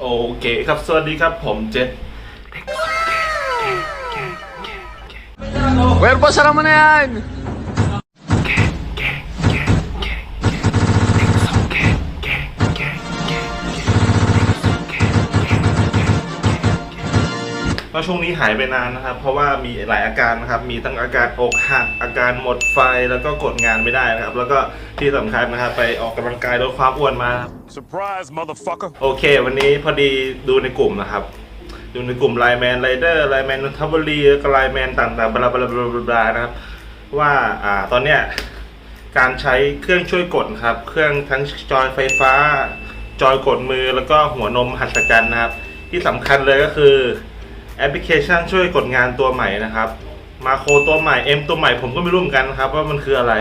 โอเคครับ สวัสดีครับผมเจษ Cuerpo Salamanean! ก็ช่วงนี้หายไปนานนะครับ เพราะว่ามีหลายอาการนะครับ มีทั้งอาการอกหักอาการหมดไฟแล้วก็กดงานไม่ได้นะครับ แล้วก็ที่สำคัญนะครับไปออกกำลังกายลดความอ้วนมา Surprise, motherfucker. โอเค วันนี้พอดีดูในกลุ่มนะครับ ดูในกลุ่มไลแมนไรเดอร์ไลแมนนนทบุรีแล้วก็ไลแมนต่างๆบลาบลาบลาบลาบลานะครับ ว่าอ่าตอนเนี้ยการใช้เครื่องช่วยกดครับ เครื่องทั้งจอยไฟฟ้า จอยกดมือแล้วก็หัวนมหัศจรรย์นะครับ ที่สำคัญเลยก็คือ แอปพลิเคชันช่วยกดงานตัวใหม่นะครับมาโครตัวใหม่ M ตัวใหม่ผมก็ไม่รู้เหมือนกันครับว่ามันคืออะไร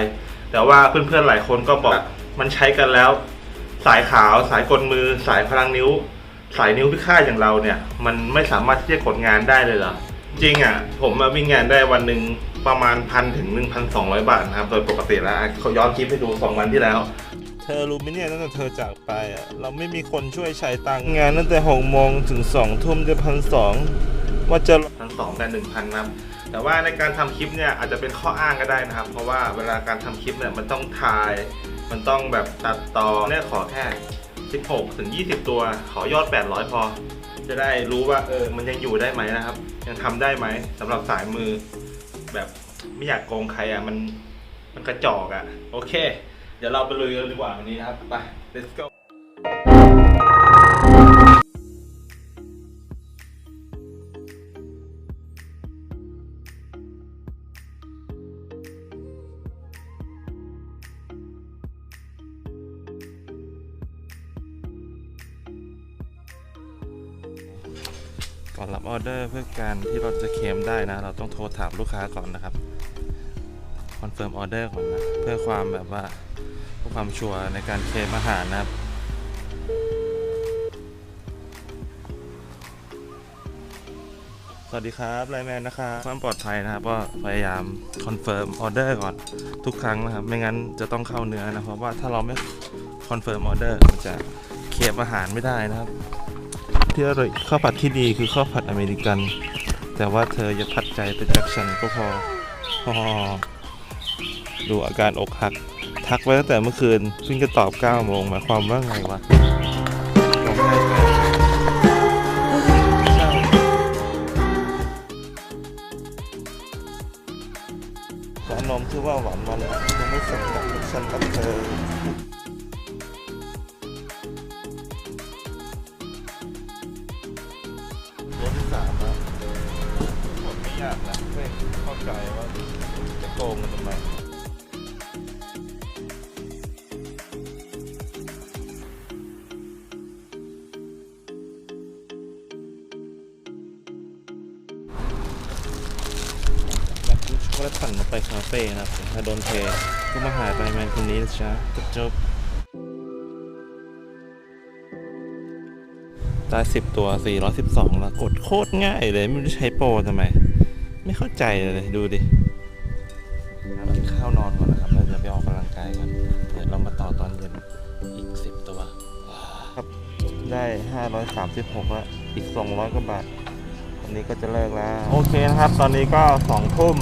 แต่ว่าเพื่อนๆหลายคนก็บอกมันใช้กันแล้ว สายขาวสายกดมือ สายพลังนิ้ว สายนิ้วพิฆาตอย่างเราเนี่ย มันไม่สามารถที่จะกดงานได้เลยเหรอจริงอะ ผมมาวิ่งงานได้วันหนึ่งประมาณพันถึงหนึ่งพันสองร้อยบาทนะครับ โดยปกติแล้วอะเขาย้อนคลิปให้ดูสองวันที่แล้ว เธอรู้ไหมเนี่ยตั้งแต่เธอจากไปอะเราไม่มีคนช่วยใช้ตังค์งานตั้งแต่หกโมงถึงสองทุ่มจะพันสอง ว่าจะพันสองกันหนึ่งพันนะแต่ว่าในการทำคลิปเนี่ยอาจจะเป็นข้ออ้างก็ได้นะครับ เพราะว่าเวลาการทำคลิปเนี่ยมันต้องถ่าย มันต้องแบบตัดต่อเนี่ยขอแค่ 16 ถึง 20 ตัว ขอยอด 800 พอ จะได้รู้ว่าเออมันยังอยู่ได้ไหมนะครับ ยังทำได้ไหมสำหรับสายมือ แบบไม่อยากโกงใครอะมันมันกระจอกอะ โอเค เดี๋ยวเราไปลุยกันดีกว่าวันนี้นะครับไป let's go ก่อนรับออเดอร์เพื่อการที่เราจะเคลมได้นะ เราต้องโทรถามลูกค้าก่อนนะครับคอนเฟิร์มออเดอร์ก่อนนะ เพื่อความแบบว่าเพื่อความชัวร์ในการเคลมอาหารนะครับสวัสดีครับไลแมนนะครับความปลอดภัยนะครับก็พยายามคอนเฟิร์มออเดอร์ก่อนทุกครั้งนะครับ ไม่งั้นจะต้องเข้าเนื้อนะเพราะว่าถ้าเราไม่คอนเฟิร์มออเดอร์มันจะเคลมอาหารไม่ได้นะครับ ที่อร่อยข้าวผัดที่ดีคือข้าวผัดอเมริกัน แต่ว่าเธออย่าผัดใจเป็นจากฉันก็พอพอดูอาการอกหัก ทักไว้ตั้งแต่เมื่อคืนเพิ่งจะตอบ9โมงหมายความว่าไงวะ เข้าใจว่าจะโกงกันทำไมอยากกินช็อกโกแลตปั่นมาไปคาเฟ่นะครับถ้าโดนเทก็มาหาไลน์แมนคนนี้นะจ๊ะจบจบได้สิบตัว 412 แล้วกดโคตรง่ายเลย ไม่รู้ใช้โปรทำไม ไม่เข้าใจเลยดูดิกินข้าวนอนก่อนนะครับแล้วจะไปออกกำลังกายกันเดี๋ยวเรามาต่อตอนเย็นอีก10ตัวครับได้536แล้วอีก200กว่าบาทวันนี้ก็จะเลิกแล้ว โอเคนะครับ ตอนนี้ก็2ทุ่ม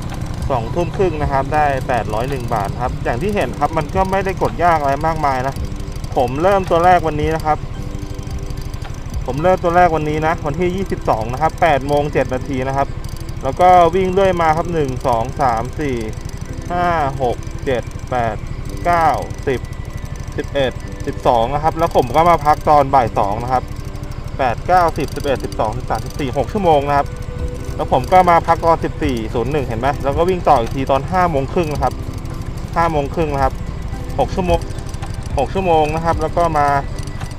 2ทุ่มครึ่งนะครับ ได้801บาทครับ อย่างที่เห็นครับมันก็ไม่ได้กดยากอะไรมากมายนะผมเริ่มตัวแรกวันนี้นะครับผมเริ่มตัวแรกวันนี้นะ วันที่ 22 นะครับ8โมง7นาทีนะครับ แล้วก็วิ่งเรื่อยมาครับ 1 2 3 4 5 6 7 8 9 10 11 12 นะครับ แล้วผมก็มาพักตอนบ่าย 2 นะครับ 8 9 10 11 12 13 14 6 ชั่วโมงนะครับ แล้วผมก็มาพักตอน 14 01 เห็นไหมแล้วก็วิ่งต่ออีกทีตอน 5 โมงครึ่งนะครับ 5 โมงครึ่งนะครับ 6 ชั่วโมง 6 ชั่วโมงนะครับ แล้วก็มา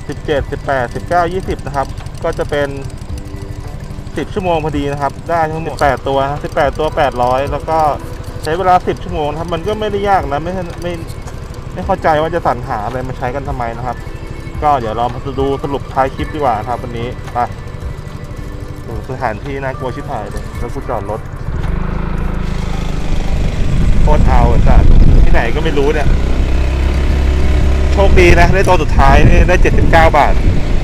17 18 19 20 นะครับ ก็จะเป็น 10 ชั่วโมงพอดีนะครับ ได้ทั้งหมด8ตัวนะ18 ตัว 800 แล้วก็ใช้เวลา 10 ชั่วโมงนะครับมันก็ไม่ได้ยากนะไม่ใช่ไม่ไม่เข้าใจว่าจะสรรหาอะไรมาใช้กันทำไมนะครับ ก็เดี๋ยวเรามาดูสรุปท้ายคลิปดีกว่านะครับวันนี้ไปดูสถานที่น่ากลัวชิบหายเลยแล้วกูจอดรถโคตรเอาจ้ะที่ไหนก็ไม่รู้เนี่ย โชคดีนะ ได้ตัวสุดท้ายนี่ได้79บาท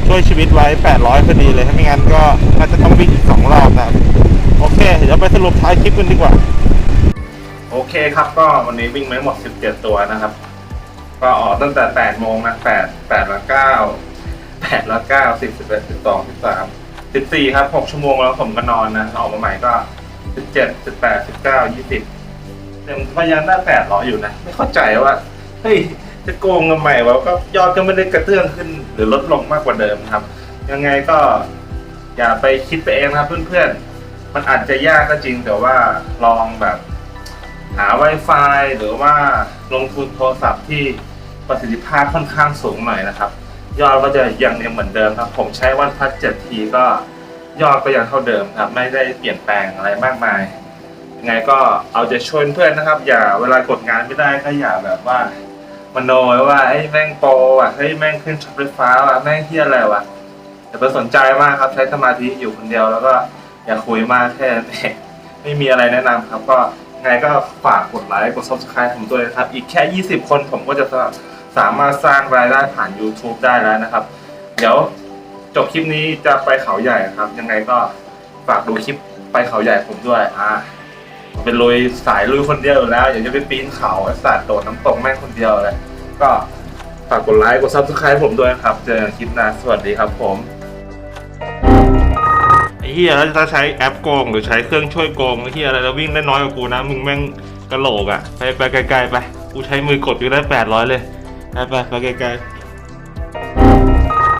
ช่วยชีวิตไว้ 800พอดีเลยถ้าไม่งั้นก็น่าจะต้องวิ่งอีกสองรอบนะครับโอเค เดี๋ยวไปสรุปท้ายคลิปกันดีกว่า โอเคครับก็วันนี้วิ่งมาทั้หมด 17 ตัวนะครับ ก็ออกตั้งแต่ 8 โมงนะ 8 8ละ9 8ละ9 10 11 12 13 14 ครับ 6 ชั่วโมงแล้วผมก็นอนนะออกมาใหม่ก็ 17 18 19 20เต็มก็ยังได้800อยู่นะ ไม่เข้าใจว่า เฮ้ย จะโกงทำไมวะก็ยอดก็ไม่ได้กระเตื้องขึ้น หรือลดลงมากกว่าเดิมครับ ยังไงก็อย่าไปคิดไปเองนะครับเพื่อนๆ มันอาจจะยากก็จริงแต่ว่าลองแบบ หา Wi-Fi หรือว่าลงทุนโทรศัพท์ที่ประสิทธิภาพค่อนข้างสูงหน่อยนะครับ ยอดก็จะยังเหมือนเดิมครับ ผมใช้วันพัดเจ็ดทีก็ยอดก็ยังเท่าเดิมครับ ไม่ได้เปลี่ยนแปลงอะไรมากมายยังไงก็เอาใจะช่วยเพื่อนนะครับ อย่าเวลากดงานไม่ได้ก็อย่าแบบว่า มโนไว้ว่าไอ้แม่งโปรอะเฮ้ยแม่งขึ้นช็อตไฟฟ้าว่ะแม่งเที่ยอะไรวะอย่ไปสนใจมากครับใช้สมาธิอยู่คนเดียวแล้วก็อย่าคุยมากแค่นั้นเองไม่มีอะไรแนะนำครับ ก็ยังไงก็ฝากกดไลค์กด subscribe ผมด้วยนะครับ อีกแค่ 20 คนผมก็จะสามารถสร้างรายได้ผ่าน YouTube ได้แล้วนะครับ เดี๋ยวจบคลิปนี้จะไปเขาใหญ่ครับ ยังไงก็ฝากดูคลิปไปเขาใหญ่ผมด้วยอ่า เป็นลุยสายลุยคนเดียวอยู่แล้ว อยากจะไปปีนเขาไอ้สัตว์โดดน้ำตกแม่งคนเดียวเลยก็ฝากกดไลค์กด subscribe ผมด้วยนะครับ เจอกันคลิปหน้าสวัสดีครับผม ไอ้เฮียแล้วถ้าใช้แอปโกงหรือใช้เครื่องช่วยโกงไอ้เฮียอะไรแล้ววิ่งได้น้อยกว่ากูนะ มึงแม่งกระโหลกอะ ไปไปไกลๆไป กูใช้มือกดอยู่ได้แปดร้อยเลย ไปไปไปไกลๆ